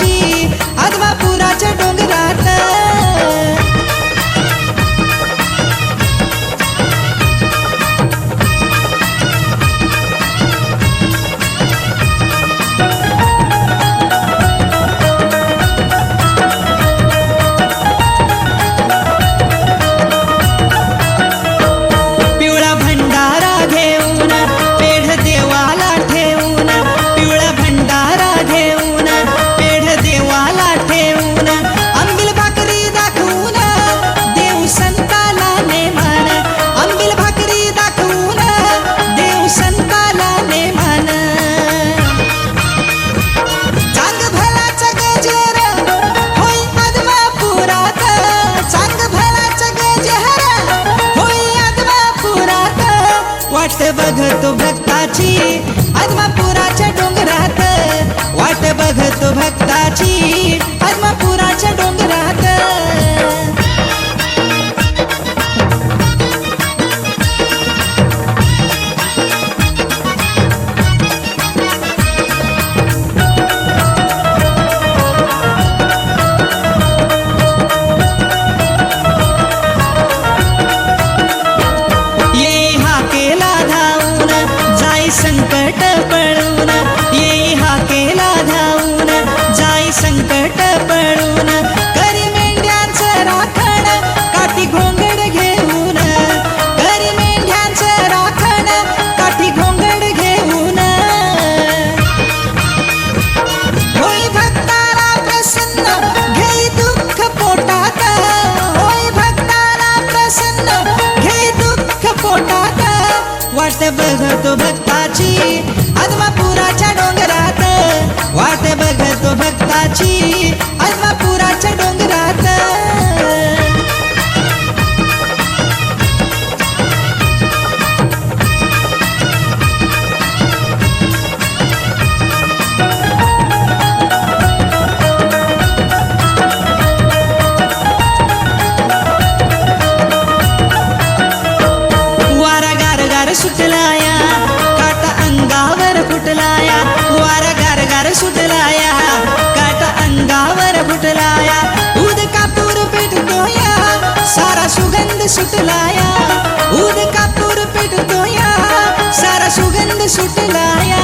বাঁচি বাঁচি ち सुटलाया उद कापूर पेटतोया सारा सुगंध सुटलाया.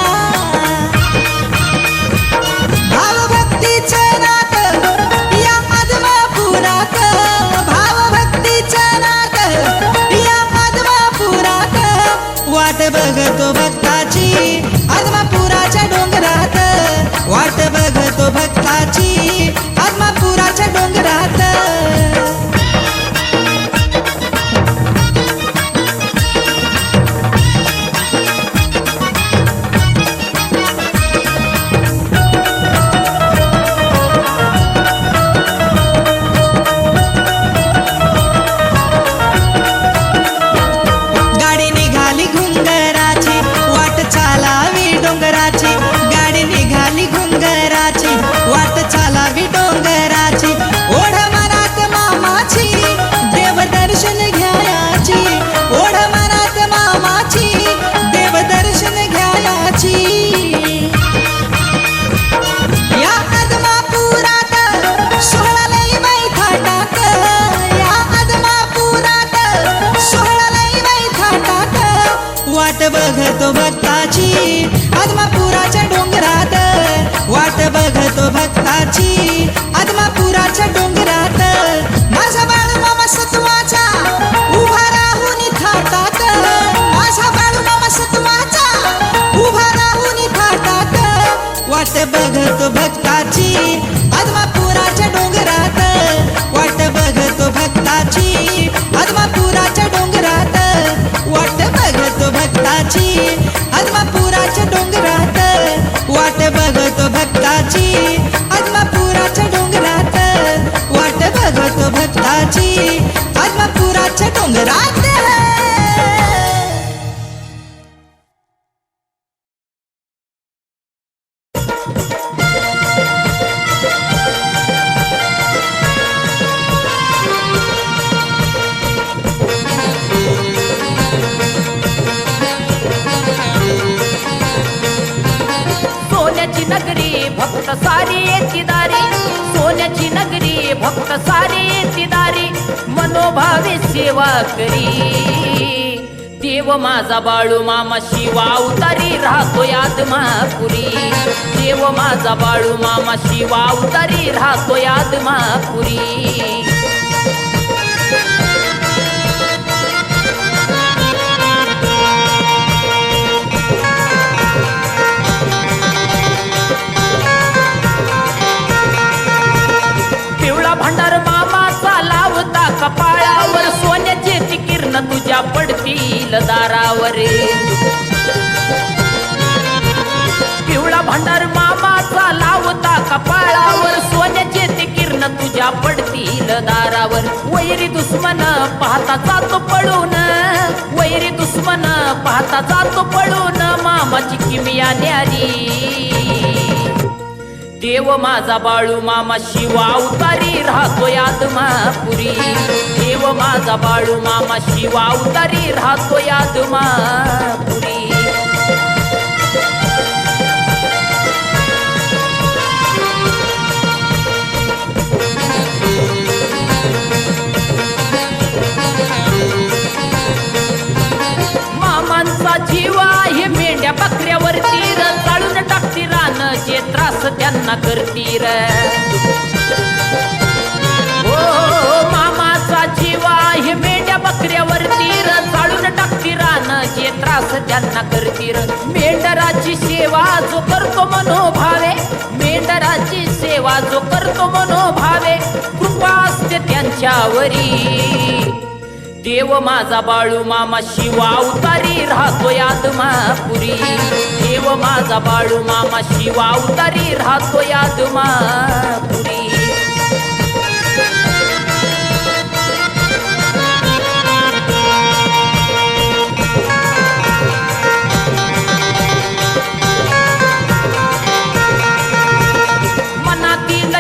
भावभक्तीचं नात या मधमा पुरात आदमापुराच्या डोंगरात सोन्याची नगरी भक्त सारी येती दारी. सोन्याची नगरी भक्त सारी भावे सेवा करी. देव माझा बाळू मामा शिवा उतारी राहतो आत्मापुरी देव माझा बाळू मामा शिवा उतारी राहतो आत्मापुरी तुझ्या दारावरे दारावर. पिवळा भंडार मामाचा लावता कपाळावर सोन्याचे ते किरण तुझ्या पडतील दारावर. वैरी दुश्मन पाहता जातो पळून वैरी दुश्मन पाहता जातो पळून मामाची किमिया न्यारी. देव माझा बाळू मामा शिवा उतारी राहतो यादमापुरी देव माझा बाळू मामा शिवा उतारी राहतो यादमापुरी मामांचा जीवा हे मेंढ्या बकऱ्यावरती जे त्रास त्यांना करतील. हो, हो, हो मामाचा जीवा हे मेंढ्या बकऱ्यावरती र चाळून टाकती रान जे त्रास त्यांना करती र मेंढराची सेवा जो करतो मनोभावे मेंढराची सेवा जो करतो मनोभावे कृपा असते त्यांच्यावरी. देव माझा बाळू मामा शिवा उतारी राहतो आत्मापुरी देव माझा बाळू मामा शिवा उतारी राहतो आत्मा